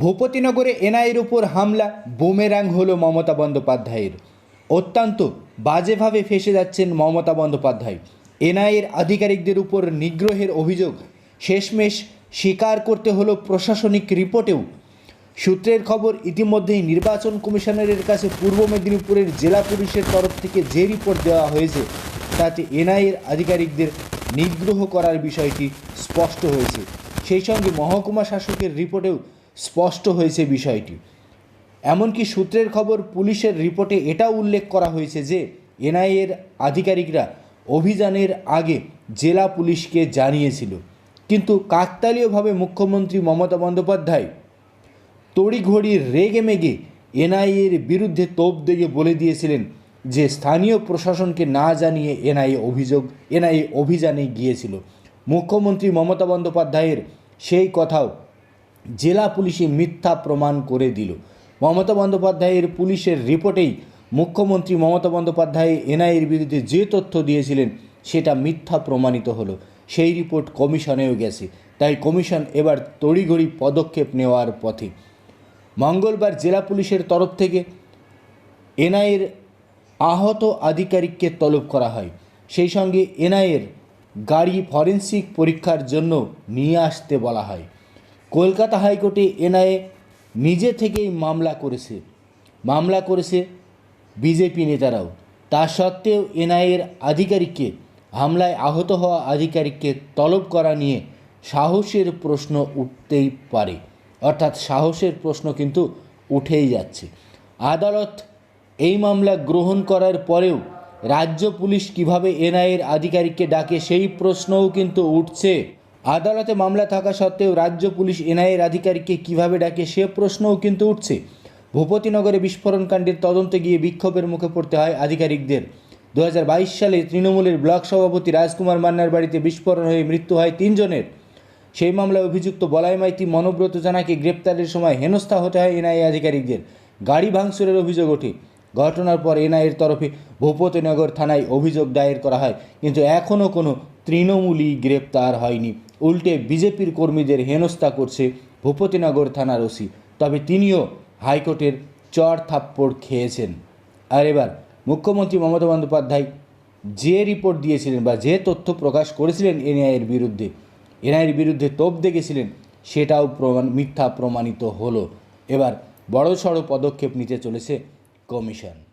ভূপতিনগরে এনআইয়ের উপর হামলা, বুমেরাং হলো মমতা বন্দ্যোপাধ্যায়ের। অত্যন্ত বাজেভাবে ফেসে যাচ্ছেন মমতা বন্দ্যোপাধ্যায়। এনআইয়ের আধিকারিকদের উপর নিগ্রহের অভিযোগ, শেষমেশ স্বীকার করতে হলো প্রশাসনিক রিপোর্টেও। সূত্রের খবর, ইতিমধ্যেই নির্বাচন কমিশনারের কাছে পূর্ব মেদিনীপুরের জেলা পুলিশের তরফ থেকে যে রিপোর্ট দেওয়া হয়েছে, তাতে এনআইএর আধিকারিকদের নিগ্রহ করার বিষয়টি স্পষ্ট হয়েছে। সেই সঙ্গে মহকুমা শাসকের রিপোর্টেও স্পষ্ট হয়েছে বিষয়টি। এমনকি সূত্রের খবর পুলিশের রিপোর্টে এটাও উল্লেখ করা হয়েছে যে, এনআইএর আধিকারিকরা অভিযানের আগে জেলা পুলিশকে জানিয়েছিল। কিন্তু কাকতালীয়ভাবে মুখ্যমন্ত্রী মমতা বন্দ্যোপাধ্যায় তড়িঘড়ি রেগে মেগে এনআইএর বিরুদ্ধে তোপ দেগে বলে দিয়েছিলেন যে, স্থানীয় প্রশাসনকে না জানিয়ে এনআইএ অভিযোগ, এনআইএ অভিযানে গিয়েছিল। মুখ্যমন্ত্রী মমতা বন্দ্যোপাধ্যায়ের সেই কথাও জেলা পুলিশে মিথ্যা প্রমাণ করে দিল। মমতা বন্দ্যোপাধ্যায়ের পুলিশের রিপোর্টেই মুখ্যমন্ত্রী মমতা বন্দ্যোপাধ্যায় এনআইএর বিরুদ্ধে যে তথ্য দিয়েছিলেন, সেটা মিথ্যা প্রমাণিত হলো। সেই রিপোর্ট কমিশনেও গেছে। তাই কমিশন এবার তড়িঘড়ি পদক্ষেপ নেওয়ার পথে। মঙ্গলবার জেলা পুলিশের তরফ থেকে এনআইয়ের আহত আধিকারিককে তলব করা হয়। সেই সঙ্গে এনআইয়ের গাড়ি ফরেন্সিক পরীক্ষার জন্য নিয়ে আসতে বলা হয়। কলকাতা হাইকোর্টে এনআইএ নিজে থেকেই মামলা করেছে। মামলা করেছে বিজেপি নেতারাও। তা সত্ত্বেও এনআইএর আধিকারিককে, হামলায় আহত হওয়া আধিকারিককে তলব করা নিয়ে সাহসের প্রশ্ন উঠতেই পারে। অর্থাৎ সাহসের প্রশ্ন কিন্তু উঠেই যাচ্ছে। আদালত এই মামলা গ্রহণ করার পরেও রাজ্য পুলিশ কীভাবে এনআইএর আধিকারিককে ডাকে সেই প্রশ্নও কিন্তু উঠছে। আদালতে মামলা থাকা সত্ত্বেও রাজ্য পুলিশ এনআইএর আধিকারিককে কীভাবে ডাকে সে প্রশ্নও কিন্তু উঠছে। ভূপতিনগরে বিস্ফোরণ কাণ্ডের তদন্তে গিয়ে বিক্ষোভের মুখে পড়তে হয় আধিকারিকদের। দু হাজার বাইশ সালে তৃণমূলের ব্লক সভাপতি রাজকুমার মান্নার বাড়িতে বিস্ফোরণ হয়ে মৃত্যু হয় তিনজনের। সেই মামলায় অভিযুক্ত বলাই মাইতি মনোব্রত জানাকে গ্রেপ্তারের সময় হেনস্থা হতে হয় এনআইএ আধিকারিকদের। গাড়ি ভাঙচুরের অভিযোগ ওঠে। ঘটনার পর এনআইএর তরফে ভূপতিনগর থানায় অভিযোগ দায়ের করা হয়, কিন্তু এখনও কোনো তৃণমূলই গ্রেপ্তার হয়নি। উল্টে বিজেপির কর্মীদের হেনস্থা করছে ভূপতিনগর থানার ওসি। তবে তিনিও হাইকোর্টের চর থাপ্পড় খেয়েছেন। আর এবার মুখ্যমন্ত্রী মমতা বন্দ্যোপাধ্যায় যে রিপোর্ট দিয়েছিলেন বা যে তথ্য প্রকাশ করেছিলেন এনআইয়ের বিরুদ্ধে এনআইয়ের বিরুদ্ধে তোপ দেখেছিলেন সেটাও প্রমাণ, মিথ্যা প্রমাণিত হলো। এবার বড়সড় পদক্ষেপ নিতে চলেছে কমিশন।